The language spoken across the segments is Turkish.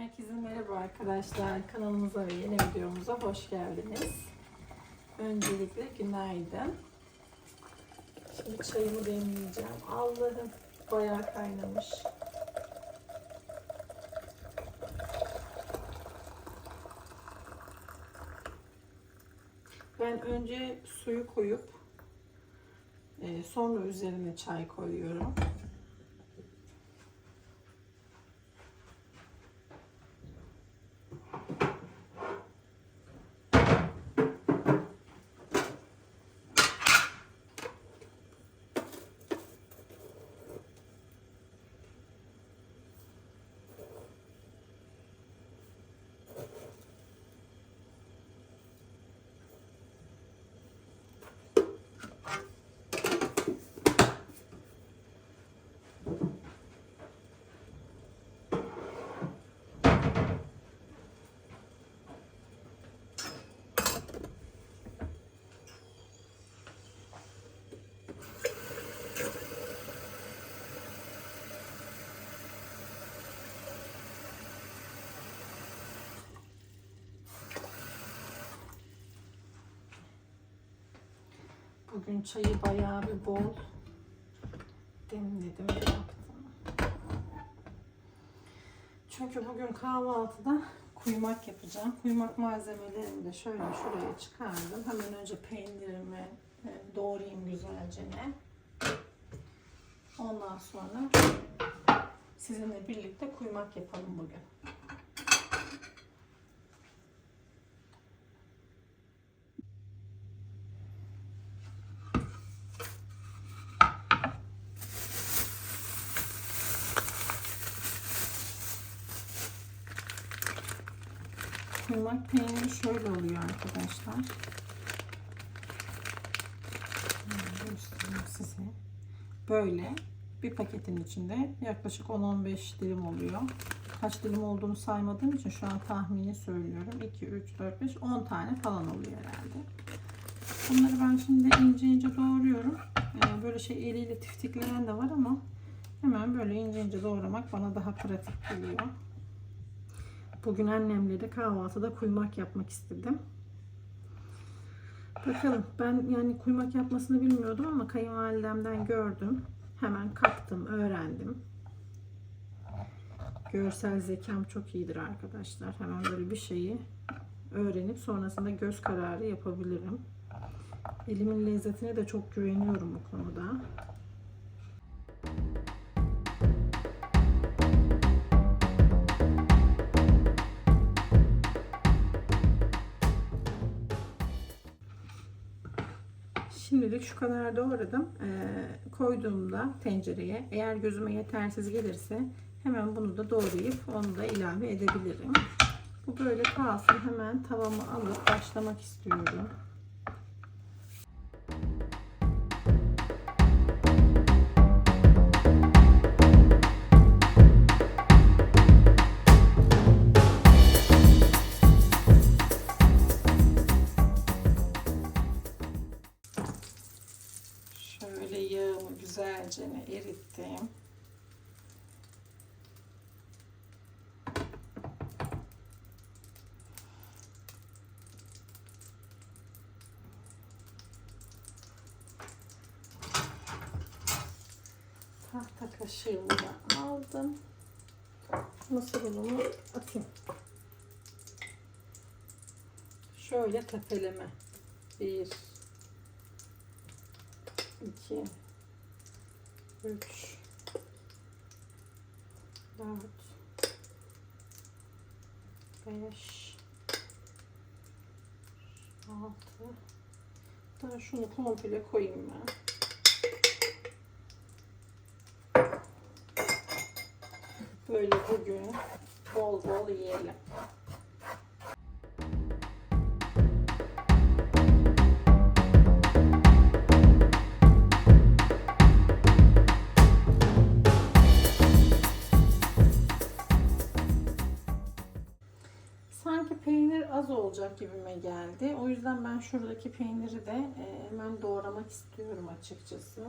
Herkese merhaba arkadaşlar. Kanalımıza ve yeni videomuza hoş geldiniz. Öncelikle günaydın. Şimdi çayımı demleyeceğim. Allah'ım bayağı kaynamış. Ben önce suyu koyup e, sonra üzerine çay koyuyorum. Bye. Bugün çayı bayağı bir bol demledim yaptım. Çünkü bugün kahvaltıda kuymak yapacağım. Kuymak malzemelerimi de şöyle şuraya çıkardım. Hemen önce peynirimi e, doğrayayım güzelce. Ondan sonra sizinle birlikte kuymak yapalım bugün. Kuymak peyniri şöyle oluyor arkadaşlar. Göstereyim size. Böyle bir paketin içinde yaklaşık 10-15 dilim oluyor. Kaç dilim olduğunu saymadığım için şu an tahmini söylüyorum. 2, 3, 4, 5, 10 tane falan oluyor herhalde. Bunları ben şimdi ince ince doğruyorum. Ee, böyle şey eliyle tiftikleyen de var ama hemen böyle ince ince doğramak bana daha pratik geliyor. Bugün annemle kahvaltıda kuymak yapmak istedim. Bakalım ben yani kuymak yapmasını bilmiyordum ama kayınvalidemden gördüm. Hemen kaptım, öğrendim. Görsel zekam çok iyidir arkadaşlar. Hemen böyle bir şeyi öğrenip sonrasında göz kararı yapabilirim. Elimin lezzetine de çok güveniyorum bu konuda. Şimdilik şu kadar doğradım. Ee, koyduğumda tencereye eğer gözüme yetersiz gelirse hemen bunu da doğrayıp onu da ilave edebilirim. Bu böyle kalsın. Hemen tavamı alıp başlamak istiyorum. Güzelce erittim. Tahta kaşığımı da aldım. Mısır unumu atayım. Şöyle tepeleme. Bir, 2 3 4 5 6 Daha şunu komple koyayım ben. Böyle bugün bol bol yiyelim. Şuradaki peyniri de e, hemen doğramak istiyorum açıkçası.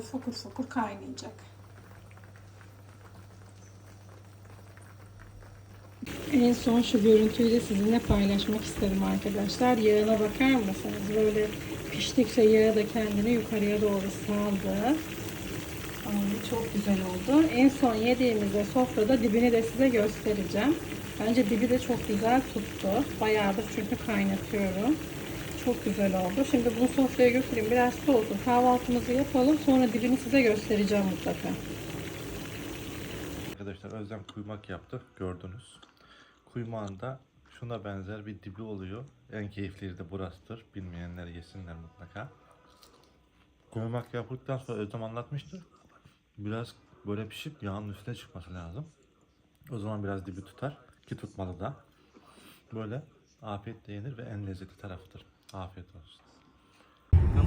Fokur fokur kaynayacak. En son şu görüntüyü de sizinle paylaşmak istedim arkadaşlar. Yağına bakar mısınız? Böyle piştikçe yağı da kendini yukarıya doğru saldı. Ay, çok güzel oldu. En son yediğimizde sofrada dibini de size göstereceğim. Bence dibi de çok güzel tuttu. Bayağıdır çünkü kaynatıyorum. Çok güzel oldu. Şimdi bunu sofraya götüreyim. Biraz soğusun. Kahvaltımızı yapalım. Sonra dibini size göstereceğim mutlaka. Arkadaşlar Özlem kuymak yaptı gördünüz. Kuymağında şuna benzer bir dibi oluyor. En keyifli de burasıdır. Bilmeyenler yesinler mutlaka. Kuymak yaptıktan sonra Özlem anlatmıştı. Biraz böyle pişip yağın üstüne çıkması lazım. O zaman biraz dibi tutar ki tutmalı da. Böyle afiyetle yenir ve en lezzetli tarafıdır. Afiyet olsun.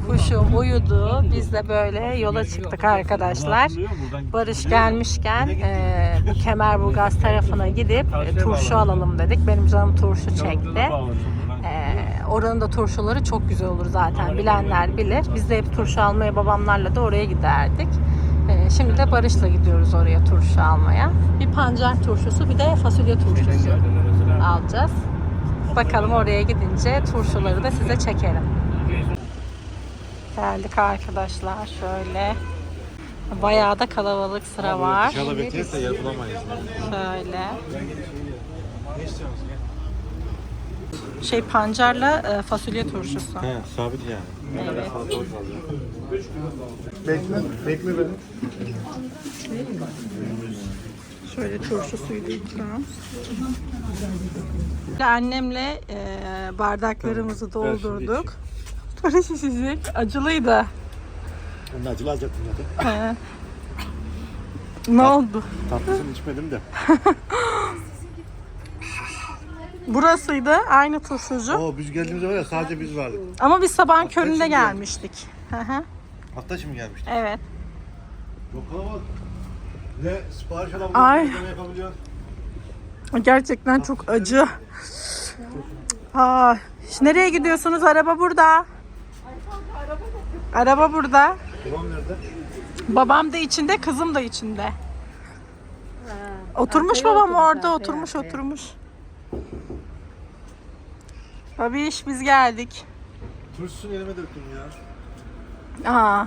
Kuşum uyudu. Biz de böyle yola çıktık arkadaşlar. Barış gelmişken e, bu Kemerburgaz tarafına gidip e, turşu alalım dedik. Benim canım turşu çekti. E, oranın da turşuları çok güzel olur zaten. Bilenler bilir. Biz de hep turşu almaya babamlarla da oraya giderdik. E, şimdi de Barış'la gidiyoruz oraya turşu almaya. Bir pancar turşusu bir de fasulye turşusu alacağız. Bakalım oraya gidince turşuları da size çekerim. Geldik arkadaşlar şöyle. Bayağı da kalabalık sıra var. Dışarıda beklerse yer bulamayız. Şöyle. Şey pancarla e, fasulye turşusu. He sabit yani. Evet. Bekle, bekle beni. Şöyle turşusuydu ikram. Annemle e, bardaklarımızı doldurduk. Barış içecek. Acılıydı. Onun acılı alacaktım zaten. He. Ne oldu? Tatlısını içmedim de. Burasıydı. Aynı turşucu. Oo biz geldiğimizde var ya sadece biz vardık. Ama biz sabahın Hafta köründe içi gelmiştik. Hı hı. Hafta şimdi gelmiştik. evet. Çok kalabalık. Ne sipariş Ay. ne yapabiliyoruz. Gerçekten çok acı. Aa, şimdi nereye gidiyorsunuz? Araba burada. Araba burada. Babam nerede? Babam da içinde, kızım da içinde. Oturmuş babam orada, oturmuş oturmuş. Babiş biz geldik. Turşusunu elime döktüm ya. Aa,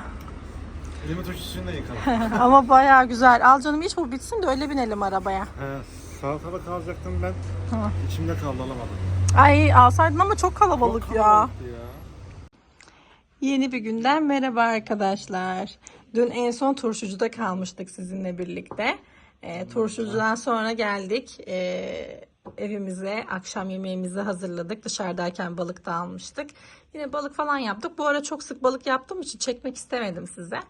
Elime turşusunu da yıkadım. ama bayağı güzel. Al canım iç bu bitsin de öyle binelim arabaya. He, salatalık alacaktım ben. Hı. İçimde kaldı alamadım. Ay alsaydın ama çok kalabalık Çok ya. kalabalıktı ya. Yeni bir günden merhaba arkadaşlar. Dün en son turşucuda kalmıştık sizinle birlikte. E, turşucudan sonra geldik e, evimize. Akşam yemeğimizi hazırladık. Dışarıdayken balık da almıştık. Yine balık falan yaptık. Bu ara çok sık balık yaptığım için çekmek istemedim size.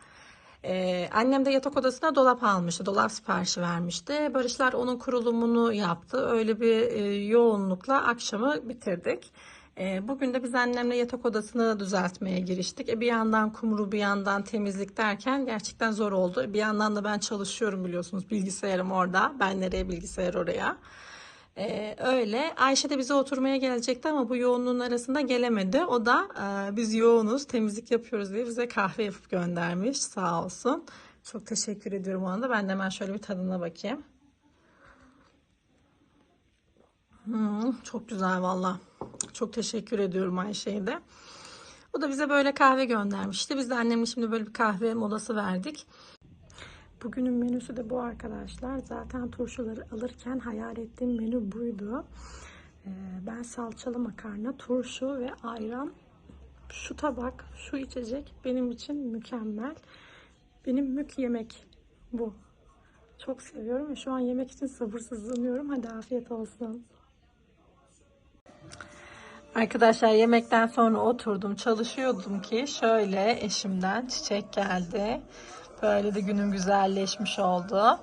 Ee, annem de yatak odasına dolap almıştı. Dolap siparişi vermişti. Barışlar onun kurulumunu yaptı. Öyle bir e, yoğunlukla akşamı bitirdik. E, bugün de biz annemle yatak odasını düzeltmeye giriştik. E, bir yandan kumru bir yandan temizlik derken gerçekten zor oldu. Bir yandan da ben çalışıyorum biliyorsunuz. Bilgisayarım orada. Ben nereye bilgisayar oraya. Ee, öyle. Ayşe de bize oturmaya gelecekti ama bu yoğunluğun arasında gelemedi. O da e, biz yoğunuz, temizlik yapıyoruz diye bize kahve yapıp göndermiş. Sağ olsun. Çok teşekkür ediyorum ona da. Ben de hemen şöyle bir tadına bakayım. Hmm, çok güzel valla. Çok teşekkür ediyorum Ayşe'ye de. O da bize böyle kahve göndermişti. Biz de annemle şimdi böyle bir kahve molası verdik. Bugünün menüsü de bu arkadaşlar. Zaten turşuları alırken hayal ettiğim menü buydu. Ee, ben salçalı makarna, turşu ve ayran. Şu tabak, şu içecek benim için mükemmel. Benim mük yemek bu. Çok seviyorum ve şu an yemek için sabırsızlanıyorum. Hadi afiyet olsun. Arkadaşlar yemekten sonra oturdum çalışıyordum ki şöyle eşimden çiçek geldi. Böyle de günüm güzelleşmiş oldu.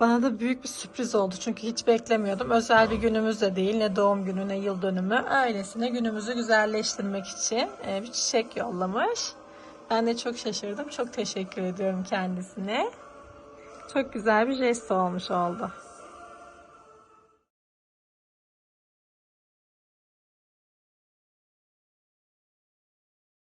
Bana da büyük bir sürpriz oldu çünkü hiç beklemiyordum. Özel bir günümüz de değil ne doğum günü ne yıl dönümü. Öylesine günümüzü güzelleştirmek için e, bir çiçek yollamış. Ben de çok şaşırdım. Çok teşekkür ediyorum kendisine. Çok güzel bir jest olmuş oldu.